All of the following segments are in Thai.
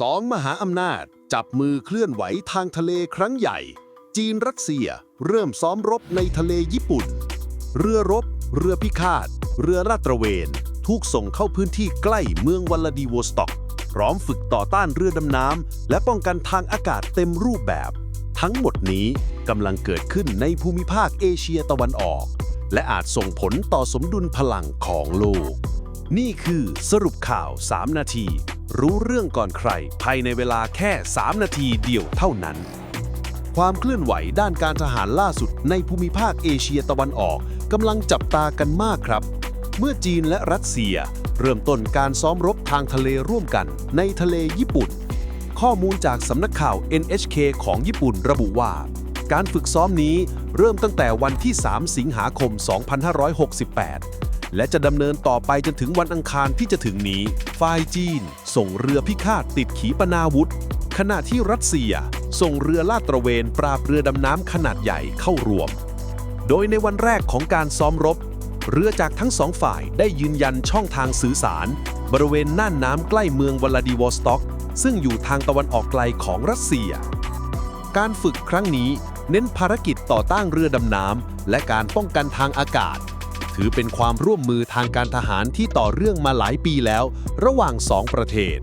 สองมหาอำนาจจับมือเคลื่อนไหวทางทะเลครั้งใหญ่ จีนรัสเซียเริ่มซ้อมรบในทะเลญี่ปุ่น เรือรบ เรือพิฆาต เรือลาดตระเวน ถูกส่งเข้าพื้นที่ใกล้เมืองวลาดิโวสต็อก พร้อมฝึกต่อต้านเรือดำน้ำและป้องกันทางอากาศเต็มรูปแบบ ทั้งหมดนี้กำลังเกิดขึ้นในภูมิภาคเอเชียตะวันออก และอาจส่งผลต่อสมดุลพลังของโลก นี่คือสรุปข่าว 3 นาที รู้เรื่องก่อนใคร ภายในเวลาแค่ 3 นาทีเดียวเท่านั้น ความเคลื่อนไหวด้านการทหารล่าสุดในภูมิภาคเอเชียตะวันออกกำลังจับตากันมากครับ เมื่อจีนและรัสเซีย เริ่มต้นการซ้อมรบทางทะเลร่วมกันในทะเลญี่ปุ่น ข้อมูลจากสำนักข่าว NHK ของญี่ปุ่นระบุว่า การฝึกซ้อมนี้เริ่มตั้งแต่วันที่ 3 สิงหาคม 2568 และจะดำเนินต่อไปจนถึงวันอังคารที่จะถึงนี้ ฝ่ายจีน ส่งเรือพิฆาตติดขีปนาวุธ ขณะที่รัสเซีย ส่งเรือลาดตระเวนปราบเรือดำน้ำขนาดใหญ่เข้ารวม โดยในวันแรกของการซ้อมรบ เรือจากทั้งสองฝ่ายได้ยืนยันช่องทางสื่อสาร บริเวณน่านน้ำใกล้เมืองวลาดิวอสต็อก ซึ่งอยู่ทางตะวันออกไกลของรัสเซีย การฝึกครั้งนี้เน้นภารกิจต่อต้านเรือดำน้ำและการป้องกันทางอากาศ ถือเป็นความร่วมมือทางการทหารที่ต่อเรื่องมาหลายปีแล้ว ระหว่างสองประเทศ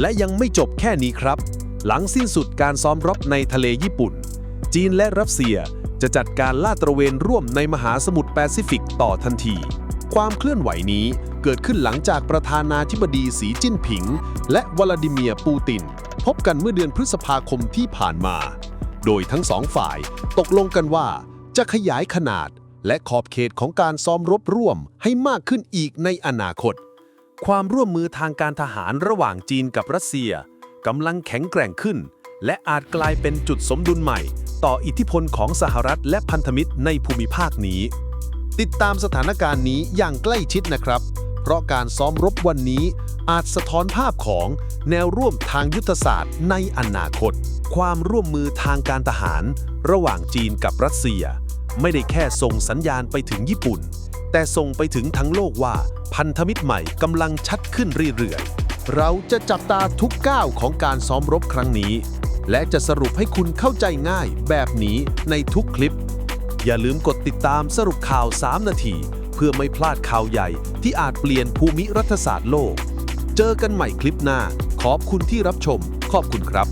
และยังไม่จบแค่นี้ครับ หลังสิ้นสุดการซ้อมรบในทะเลญี่ปุ่น จีนและรัสเซียจะจัดการลาดตระเวนร่วมในมหาสมุทรแปซิฟิกต่อทันที ความเคลื่อนไหวนี้เกิดขึ้นหลังจากประธานาธิบดีสีจิ้นผิง และวลาดิเมียร์ปูติน พบกันเมื่อเดือนพฤษภาคมที่ผ่านมา โดยทั้งสองฝ่ายตกลงกันว่าจะขยายขนาด และขอบเขตของการซ้อมรบร่วมให้มากขึ้นอีกในอนาคต ความร่วมมือทางการทหารระหว่างจีนกับรัสเซียกำลังแข็งแกร่งขึ้น และอาจกลายเป็นจุดสมดุลใหม่ ต่ออิทธิพลของสหรัฐและพันธมิตรในภูมิภาคนี้ ติดตามสถานการณ์นี้อย่างใกล้ชิดนะครับ เพราะการซ้อมรบวันนี้อาจสะท้อนภาพของแนวร่วมทางยุทธศาสตร์ในอนาคต ความร่วมมือทางการทหาร ระหว่างจีนกับรัสเซีย ไม่ได้แค่ส่งสัญญาณไปถึงญี่ปุ่น แต่ส่งไปถึงทั้งโลกว่าพันธมิตรใหม่กำลังชัดขึ้นเรื่อยๆ เราจะจับตาทุกก้าวของการซ้อมรบครั้งนี้ และจะสรุปให้คุณเข้าใจง่ายแบบนี้ในทุกคลิป อย่าลืมกดติดตามสรุปข่าว 3 นาที เพื่อไม่พลาดข่าวใหญ่ที่อาจเปลี่ยนภูมิรัฐศาสตร์โลก เจอกันใหม่คลิปหน้า ขอบคุณที่รับชม ขอบคุณครับ